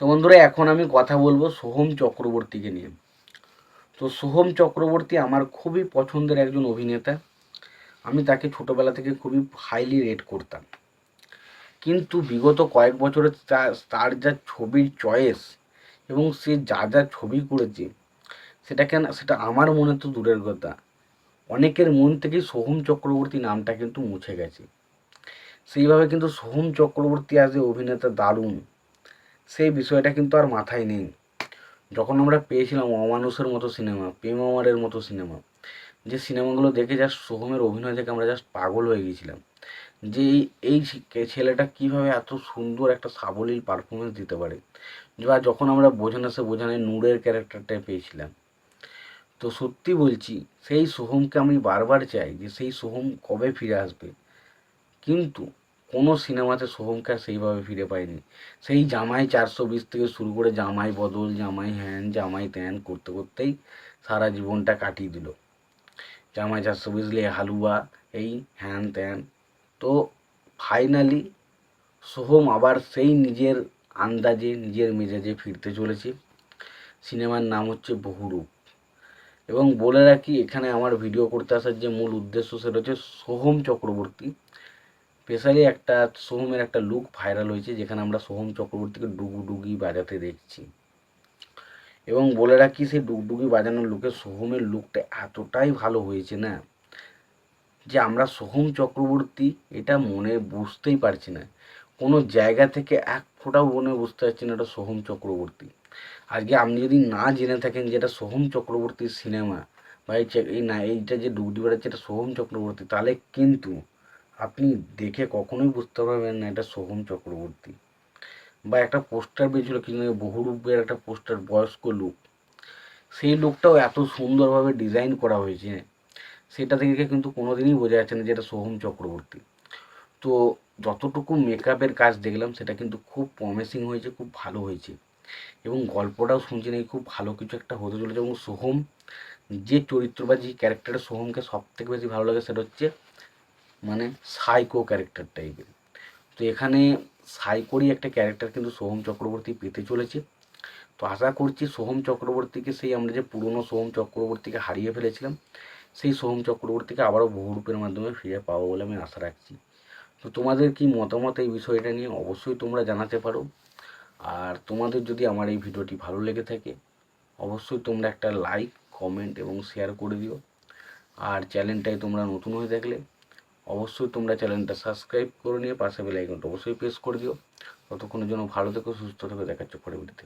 তো বন্ধুরা, এখন আমি কথা বলব সোহম চক্রবর্তীকে নিয়ে। তো সোহম চক্রবর্তী আমার খুবই পছন্দের একজন অভিনেতা। আমি তাকে ছোটোবেলা থেকে খুবই হাইলি রেট করতাম। কিন্তু বিগত কয়েক বছরে তার যা ছবির চয়েস এবং সে যা যা ছবি করেছে, সেটা কেন, সেটা আমার মনে তো দূরের কথা। অনেকের মন থেকেই সোহম চক্রবর্তী নামটা কিন্তু মুছে গেছে। সেইভাবে কিন্তু সোহম চক্রবর্তী আজ অভিনেতা দারুণ। সেই বিষয়টা কিন্তু আর মাথায় নেই। যখন আমরা পেয়েছিলাম অমানুষের মতো সিনেমা, প্রেম মতো সিনেমা, যে সিনেমাগুলো দেখে জাস্ট সোহমের অভিনয় দেখে আমরা জাস্ট পাগল হয়ে গেছিলাম যে এই এই ছেলেটা কীভাবে এত সুন্দর একটা সাবলীল পারফরমেন্স দিতে পারে? বা যখন আমরা বোঝানো সে বোঝানে নূরের ক্যারেক্টারটা পেয়েছিলাম। তো সত্যি বলছি, সেই সোহমকে আমি বারবার চাই যে সেই সোহম কবে ফিরে আসবে। কিন্তু কোনো সিনেমাতে সোহমকে সেইভাবে ফিরে পায়নি। সেই জামাই চারশো বিশ থেকে শুরু করে জামাই বদল, জামাই হ্যান, জামাই ত্যান করতে করতেই সারা জীবনটা কাটিয়ে দিল। জামাই চারশো বিশ লে হালুয়া, এই হ্যান ত্যান। তো ফাইনালি সোহম আবার সেই নিজের আন্দাজে, নিজের মেজাজে ফিরতে চলেছে। সিনেমার নাম হচ্ছে বহুরূপ। এবং বলে রাখি, এখানে আমার ভিডিও করতে আসার যে মূল উদ্দেশ্য সেটা হচ্ছে সোহম চক্রবর্তী। স্পেশালি একটা সোহমের একটা লুক ভাইরাল হয়েছে, যেখানে আমরা সোহম চক্রবর্তীকে ডুগডুগি বাজাতে দেখছি। এবং বলে রাখি, সেই ডুগডুগি বাজানোর লুকে সোহমের লুকটা এতটাই ভালো হয়েছে না, যে আমরা সোহম চক্রবর্তী এটা মনে বুঝতেই পারছি না। কোনো জায়গা থেকে এক ফোঁটাও মনে বুঝতে পারছি না এটা সোহম চক্রবর্তী। আজকে আপনি যদি না জেনে থাকেন যে এটা সোহম চক্রবর্তীর সিনেমা বা এই না এইটা যে ডুগডুগি বাজাচ্ছে, এটা সোহম চক্রবর্তী, তাহলে কিন্তু আপনি দেখে কখনোই বুঝতে পারবেন না এটা সোহম চক্রবর্তী। বা একটা পোস্টার বেরিয়েছিল কিন্তু বহুরূপের একটা পোস্টার, বয়স্ক লুক। সেই লুকটাও এত সুন্দরভাবে ডিজাইন করা হয়েছে, সেটা থেকে কিন্তু কোনোদিনই বোঝা যাচ্ছে না যে এটা সোহম চক্রবর্তী। তো যতটুকু মেকআপের কাজ দেখলাম, সেটা কিন্তু খুব প্রমিসিং হয়েছে, খুব ভালো হয়েছে। এবং গল্পটাও শুনছি নাকি খুব ভালো কিছু একটা হতে চলেছে। এবং সোহম যে চরিত্র বা যে ক্যারেক্টারটা সোহমকে সব থেকে বেশি ভালো লাগে, সেটা হচ্ছে মানে সাইকো ক্যারেক্টার টাইপের তো এখানে সাইকোরই একটা ক্যারেক্টার কিন্তু সোহম চক্রবর্তী পেতে চলেছে। তো আশা করছি সোহম চক্রবর্তীকে সেই আমরা যে পুরনো সোহম চক্রবর্তীকে হারিয়ে ফেলেছিলাম, সেই সোহম চক্রবর্তীকে আবারও বহুরূপের মাধ্যমে ফিরে পাবো বলে আমি আশা রাখছি। তো তোমাদের কি মতামত এই বিষয়টা নিয়ে অবশ্যই তোমরা জানাতে পারো। আর তোমাদের যদি আমার এই ভিডিওটি ভালো লেগে থাকে, অবশ্যই তোমরা একটা লাইক কমেন্ট এবং শেয়ার করে দিও। আর চ্যানেলটায় তোমরা নতুন হয়ে থাকলে অবশ্যই তোমরা চ্যানেলটা সাবস্ক্রাইব করে নিয়ে পাশে বেল আইকনটা অবশ্যই প্রেস করে দিও। ততক্ষণের জন্য ভালো থেকো, সুস্থ থেকো দেখাচ্ছ পরে ভিডিওতে।